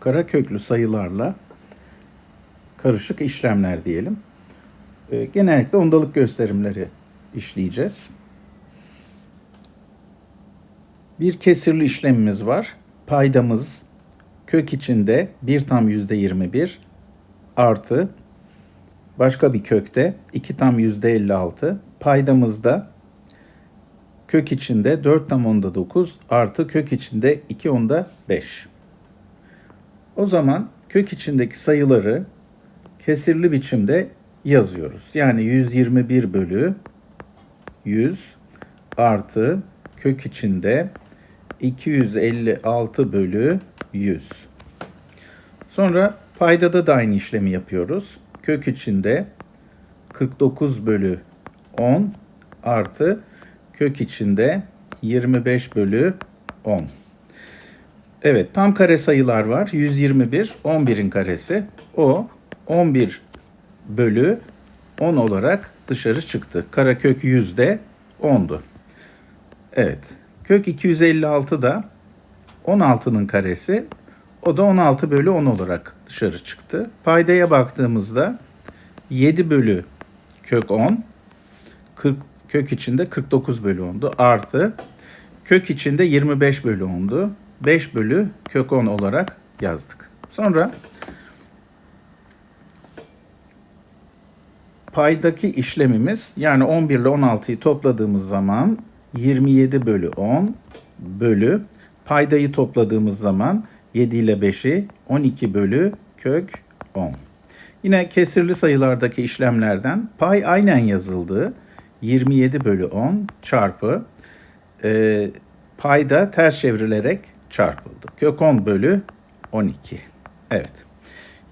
kara köklü sayılarla karışık işlemler diyelim. E, genellikle ondalık gösterimleri işleyeceğiz. Bir kesirli işlemimiz var. Paydamız kök içinde 1 tam yüzde 21 artı başka bir kökte 2 tam yüzde 56 paydamızda kök içinde 4 tam onda 9 artı kök içinde 2 onda 5. O zaman kök içindeki sayıları kesirli biçimde yazıyoruz. Yani 121 bölü 100 artı kök içinde 256 bölü 100. Sonra paydada da aynı işlemi yapıyoruz. Kök içinde 49 bölü 10 artı kök içinde 25 bölü 10. Evet tam kare sayılar var. 121 11'in karesi. O 11 bölü 10 olarak dışarı çıktı. Karakök 100 de 10'du. Evet. Kök 256 da 16'nın karesi. O da 16 bölü 10 olarak dışarı çıktı. Paydaya baktığımızda 7 bölü kök 10 40, kök içinde 49 bölü 10'du. Artı kök içinde 25 bölü 10'du. 5 bölü kök 10 olarak yazdık. Sonra paydaki işlemimiz yani 11 ile 16'yı topladığımız zaman 27 bölü 10 bölü paydayı topladığımız zaman 7 ile 5'i 12 bölü kök 10. Yine kesirli sayılardaki işlemlerden pay aynen yazıldığı 27 bölü 10 çarpı e, payda ters çevrilerek çarpıldı. Kök 10 bölü 12. Evet.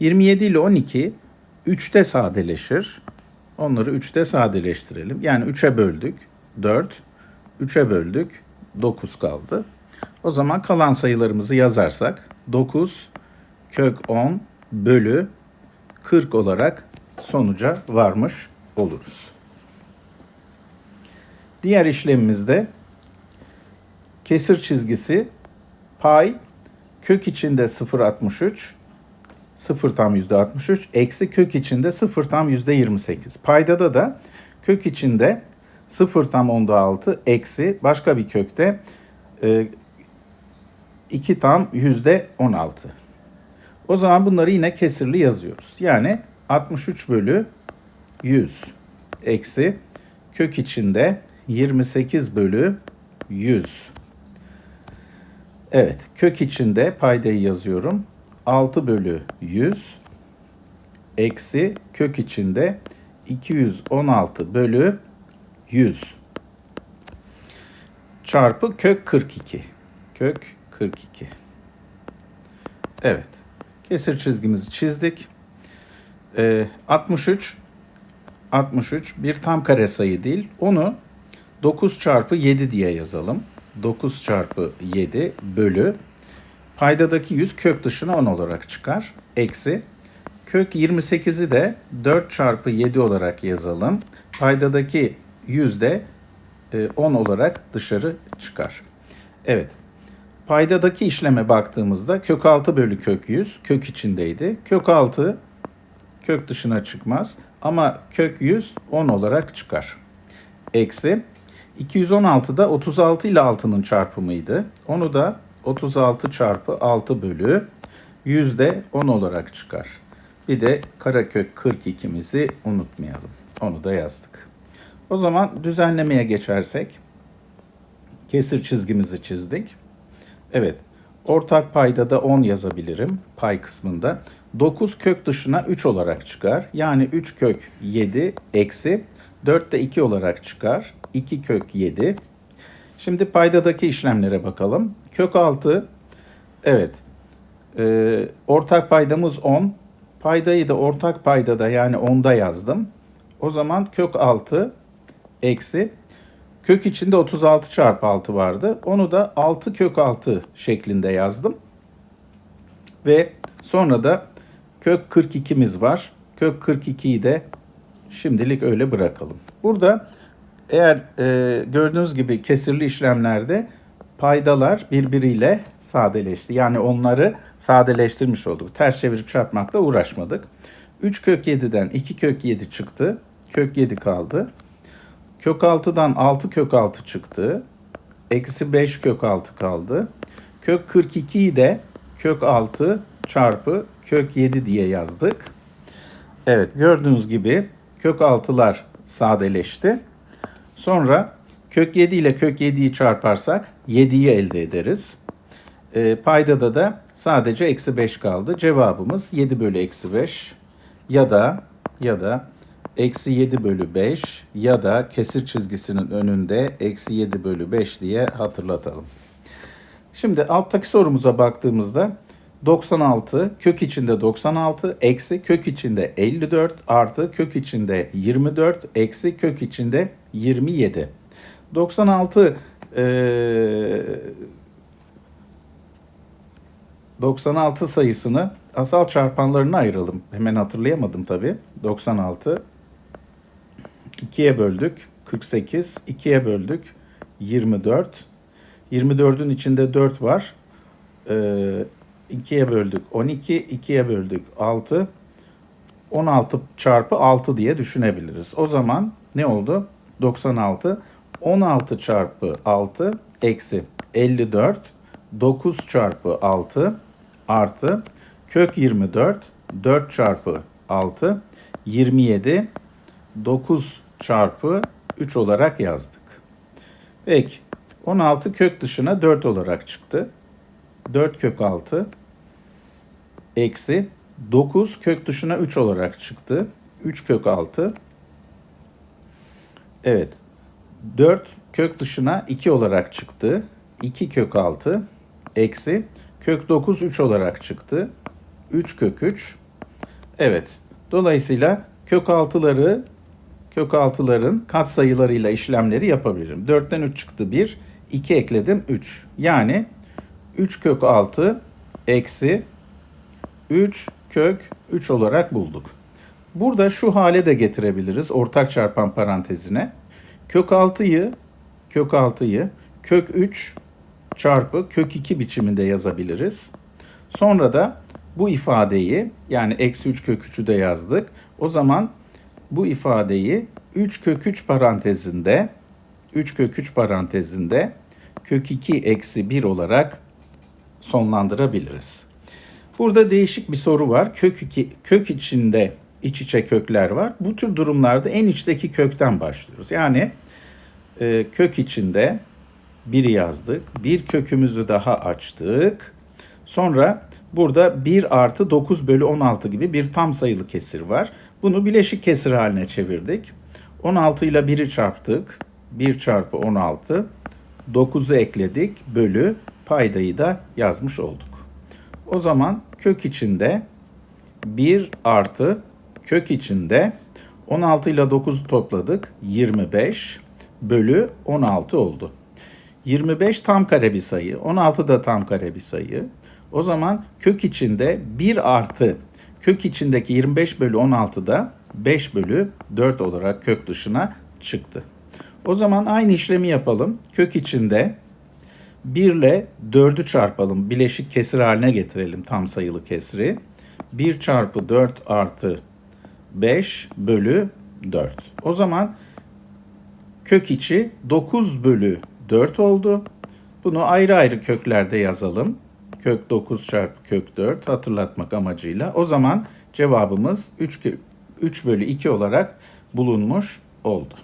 27 ile 12 3'te sadeleşir. Onları 3'te sadeleştirelim. Yani 3'e böldük 4, 3'e böldük 9 kaldı. O zaman kalan sayılarımızı yazarsak 9 kök 10 bölü 40 olarak sonuca varmış oluruz. Diğer işlemimizde kesir çizgisi pay kök içinde 0.63 0 tam yüzde 63 eksi kök içinde 0 tam yüzde 28. Paydada da kök içinde 0 tam onda 6 eksi başka bir kökte e, 2 tam yüzde 16. O zaman bunları yine kesirli yazıyoruz. Yani 63 bölü 100 eksi kök içinde 28 bölü 100. Evet kök içinde paydayı yazıyorum. 6 bölü 100 eksi kök içinde 216 bölü 100 çarpı kök 42. Kök 42. Evet. Kesir çizgimizi çizdik. Ee, 63 63 bir tam kare sayı değil. Onu 9 çarpı 7 diye yazalım. 9 çarpı 7 bölü paydadaki 100 kök dışına 10 olarak çıkar. Eksi kök 28'i de 4 çarpı 7 olarak yazalım. Paydadaki 100 de 10 olarak dışarı çıkar. Evet. Paydadaki işleme baktığımızda kök 6 bölü kök 100 kök içindeydi. Kök 6 kök dışına çıkmaz ama kök 100 10 olarak çıkar. Eksi 216 da 36 ile 6'nın çarpımıydı. Onu da 36 çarpı 6 bölü 100 de 10 olarak çıkar. Bir de karakök 42'mizi unutmayalım. Onu da yazdık. O zaman düzenlemeye geçersek kesir çizgimizi çizdik. Evet. Ortak payda da 10 yazabilirim pay kısmında. 9 kök dışına 3 olarak çıkar. Yani 3 kök 7 eksi 4 de 2 olarak çıkar. 2 kök 7. Şimdi paydadaki işlemlere bakalım. Kök 6 evet e, ortak paydamız 10. Paydayı da ortak paydada yani 10'da yazdım. O zaman kök 6 eksi kök içinde 36 çarpı 6 vardı. Onu da 6 kök 6 şeklinde yazdım. Ve sonra da kök 42'miz var. Kök 42'yi de şimdilik öyle bırakalım. Burada eğer e, gördüğünüz gibi kesirli işlemlerde paydalar birbiriyle sadeleşti. Yani onları sadeleştirmiş olduk. Ters çevirip çarpmakla uğraşmadık. 3 kök 7'den 2 kök 7 çıktı. Kök 7 kaldı. Kök 6'dan 6 kök 6 çıktı. Eksi 5 kök 6 kaldı. Kök 42'yi de kök 6 çarpı kök 7 diye yazdık. Evet gördüğünüz gibi kök 6'lar sadeleşti. Sonra kök 7 ile kök 7'yi çarparsak 7'yi elde ederiz. E, paydada da sadece eksi 5 kaldı. Cevabımız 7 bölü eksi 5 ya da ya da eksi 7 bölü 5 ya da kesir çizgisinin önünde eksi 7 bölü 5 diye hatırlatalım. Şimdi alttaki sorumuza baktığımızda 96 kök içinde 96 eksi kök içinde 54 artı kök içinde 24 eksi kök içinde 27. 96 eee 96 sayısını asal çarpanlarına ayıralım. Hemen hatırlayamadım tabii. 96 2'ye böldük 48, 2'ye böldük 24. 24'ün içinde 4 var. Ee, 2'ye böldük 12, 2'ye böldük 6. 16 çarpı 6 diye düşünebiliriz. O zaman ne oldu? 96. 16 çarpı 6 eksi 54. 9 çarpı 6 artı kök 24. 4 çarpı 6 27. 9 çarpı 3 olarak yazdık. Peki 16 kök dışına 4 olarak çıktı. 4 kök 6 eksi 9 kök dışına 3 olarak çıktı. 3 kök 6 Evet. 4 kök dışına 2 olarak çıktı. 2 kök 6 eksi kök 9 3 olarak çıktı. 3 kök 3. Evet. Dolayısıyla kök 6'ları kök 6'ların katsayılarıyla işlemleri yapabilirim. 4'ten 3 çıktı 1. 2 ekledim 3. Yani 3 kök 6 eksi 3 kök 3 olarak bulduk. Burada şu hale de getirebiliriz ortak çarpan parantezine. Kök 6'yı kök 6'yı kök 3 çarpı kök 2 biçiminde yazabiliriz. Sonra da bu ifadeyi yani eksi 3 kök 3'ü de yazdık. O zaman bu ifadeyi 3 kök 3 parantezinde 3 kök 3 parantezinde kök 2 eksi 1 olarak sonlandırabiliriz. Burada değişik bir soru var. Kök, iki, kök içinde iç içe kökler var. Bu tür durumlarda en içteki kökten başlıyoruz. Yani e, kök içinde bir yazdık. Bir kökümüzü daha açtık. Sonra burada 1 artı 9 bölü 16 gibi bir tam sayılı kesir var. Bunu bileşik kesir haline çevirdik. 16 ile 1'i çarptık. 1 çarpı 16. 9'u ekledik. Bölü paydayı da yazmış olduk. O zaman kök içinde 1 artı kök içinde 16 ile 9'u topladık. 25 bölü 16 oldu. 25 tam kare bir sayı. 16 da tam kare bir sayı. O zaman kök içinde 1 artı kök içindeki 25 bölü 16 da 5 bölü 4 olarak kök dışına çıktı. O zaman aynı işlemi yapalım. Kök içinde 1 ile 4'ü çarpalım. Bileşik kesir haline getirelim tam sayılı kesri. 1 çarpı 4 artı 5 bölü 4. O zaman kök içi 9 bölü 4 oldu. Bunu ayrı ayrı köklerde yazalım. Kök 9 çarpı kök 4 hatırlatmak amacıyla. O zaman cevabımız 3, 3 bölü 2 olarak bulunmuş oldu.